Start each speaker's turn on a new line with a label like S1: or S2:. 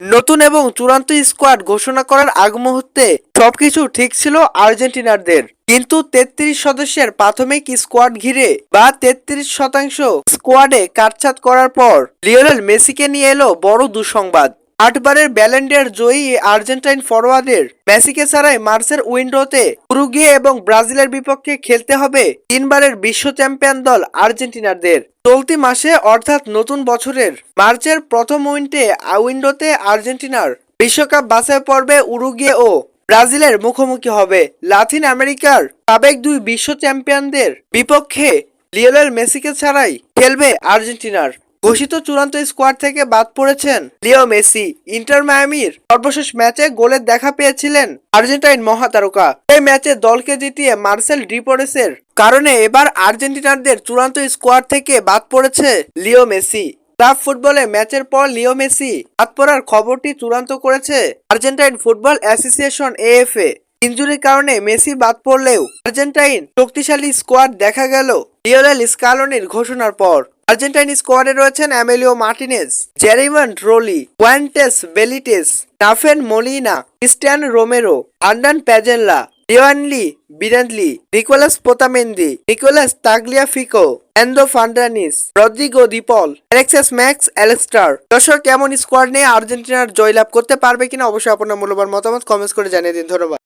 S1: নতুন এবং চূড়ান্ত স্কোয়াড ঘোষণা করার আগ মুহূর্তে সবকিছু ঠিক ছিল আর্জেন্টিনারদের। কিন্তু তেত্রিশ সদস্যের প্রাথমিক স্কোয়াড ঘিরে বা তেত্রিশ শতাংশ স্কোয়াডে কাটছাট করার পর লিওনেল মেসিকে নিয়ে এলো বড় দুঃসংবাদ। আটবারের ব্যালেন্ডিয়ার জয়ী আর্জেন্টাইন ফরওয়ার্ডের মেসিকে ছাড়াই মার্চের উইন্ডোতে উরুগুয়ে এবং ব্রাজিলের বিপক্ষে খেলতে হবে তিনবারের বিশ্ব চ্যাম্পিয়ন দল আর্জেন্টিনারদের। চলতি মাসে অর্থাৎ নতুন বছরের মার্চের প্রথম উইন্ডে উইন্ডোতে আর্জেন্টিনার বিশ্বকাপ বাছাই পর্বে উরুগুয়ে ও ব্রাজিলের মুখোমুখি হবে। লাতিন আমেরিকার সাবেক দুই বিশ্ব চ্যাম্পিয়নদের বিপক্ষে লিওনেল মেসিকে ছাড়াই খেলবে আর্জেন্টিনার। ঘোষিত চূড়ান্ত স্কোয়াড থেকে বাদ পড়েছেন লিও মেসি, ইন্টার মায়ামির। সর্বশেষ ম্যাচে গোলের দেখা পেয়েছিলেন আর্জেন্টাইন মহাতারকা। এই ম্যাচে দলকে জিতিয়ে মার্সেল ডিপোরেসের কারণে এবার আর্জেন্টিনারদের চূড়ান্ত স্কোয়াড থেকে বাদ পড়েছে লিও মেসি। ক্লাব ফুটবলে ম্যাচের পর লিও মেসি বাদ পড়ার খবরটি চূড়ান্ত করেছে আর্জেন্টাইন ফুটবল অ্যাসোসিয়েশন এএফএ। ইঞ্জুরির কারণে মেসি বাদ পড়লেও আর্জেন্টাইন শক্তিশালী স্কোয়াড দেখা গেল লিওনেল স্কালোনির ঘোষণার পর। আর্জেন্টাইন স্কোয়াডে রয়েছেন অ্যামেলিও মার্টিনেজ জেরিমান রোলি ওয়ান্টেস বেলিটেস টাফেন মলিনা, ক্রিস্টিয়ান রোমেরো, আন্ডান প্যাজেল্লা লিওয়ানলি বিরানলি Nicolas Otamendi, Nicolas Tagliafico Enzo Fernandez, Rodrigo De Paul Alexis Mac Allister দর্শক, কেমন স্কোয়াড নিয়ে আর্জেন্টিনার জয়লাভ করতে পারবে কিনা অবশ্যই আপনার মূল্যবান মতামত কমেন্টস করে জানিয়ে দিন। ধন্যবাদ।